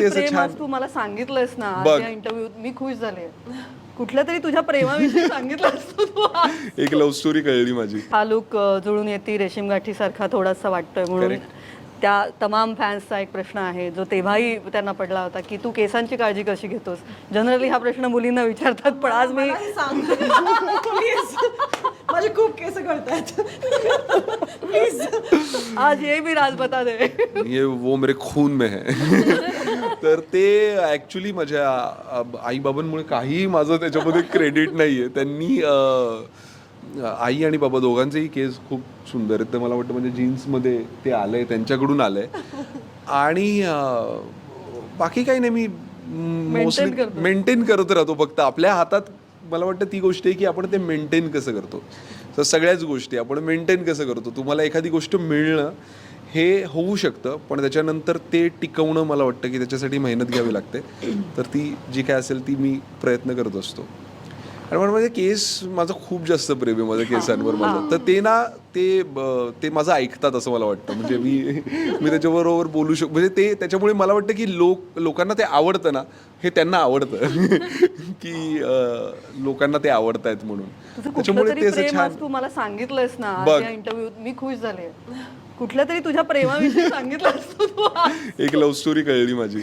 ते प्रेम आज तू मला सांगितलंस ना आज बघ. या इंटरव्ह्यूत मी खुश झाले. कुठल्या तरी तुझ्या प्रेमाविषयी सांगितलंस तू तू आज. एक लव्ह स्टोरी कळली माझी. हा लुक जुळून येते रेशीम गाठी सारखा थोडासा वाटतोय म्हणून. त्या तमाम फॅन्सचा एक प्रश्न आहे जो तेव्हाही त्यांना पडला होता की तू केसांची काळजी कशी घेतोस? जनरली हा प्रश्न मुलींना विचारतात पण आज मी माझे खूप केस गळतायत. प्लीज आज ये भी राज बता दे. ये वो मेरे खून में है. तर ते ऍक्च्युली माझ्या आई बाबांमुळे काही माझं त्याच्यामध्ये क्रेडिट नाहीये. त्यांनी अं, आई आणि बाबा दोघांचेही केस खूप सुंदर आहेत. तर मला वाटतं म्हणजे जीन्समध्ये ते आलंय त्यांच्याकडून आलंय. आणि अं, बाकी काही नाही मी मोस्टली. मेंटेन करत राहतो. फक्त आपल्या हातात मला वाटतं ती गोष्ट आहे की आपण ते मेंटेन कसं करतो. तर सगळ्याच गोष्टी आपण मेंटेन कसं करतो. तुम्हाला एखादी गोष्ट मिळणं हे होऊ शकतं पण त्याच्यानंतर ते टिकवणं मला वाटतं की त्याच्यासाठी मेहनत घ्यावी लागते. तर ती जी काय असेल ती मी प्रयत्न करत असतो. आणि मला माझे केस माझं खूप जास्त प्रेम आहे माझ्या केसांवर माझं. तर ते ना ते ते माझं ऐकतात असं मला वाटतं. म्हणजे मी मी त्याच्याबरोबर बोलू शकतो म्हणजे ते त्याच्यामुळे मला वाटतं की लोक लोकांना ते आवडतं ना हे त्यांना आवडतं. की लोकांना ते आवडत आहेत म्हणून त्याच्यामुळे तरी ते असं छान तू मला सांगितलंस ना आज बघ. या इंटरव्ह्यूत मी खुश झाले कुठल्या तरी तुझ्या प्रेमाविषयी आज. एक लव्ह स्टोरी कळली माझी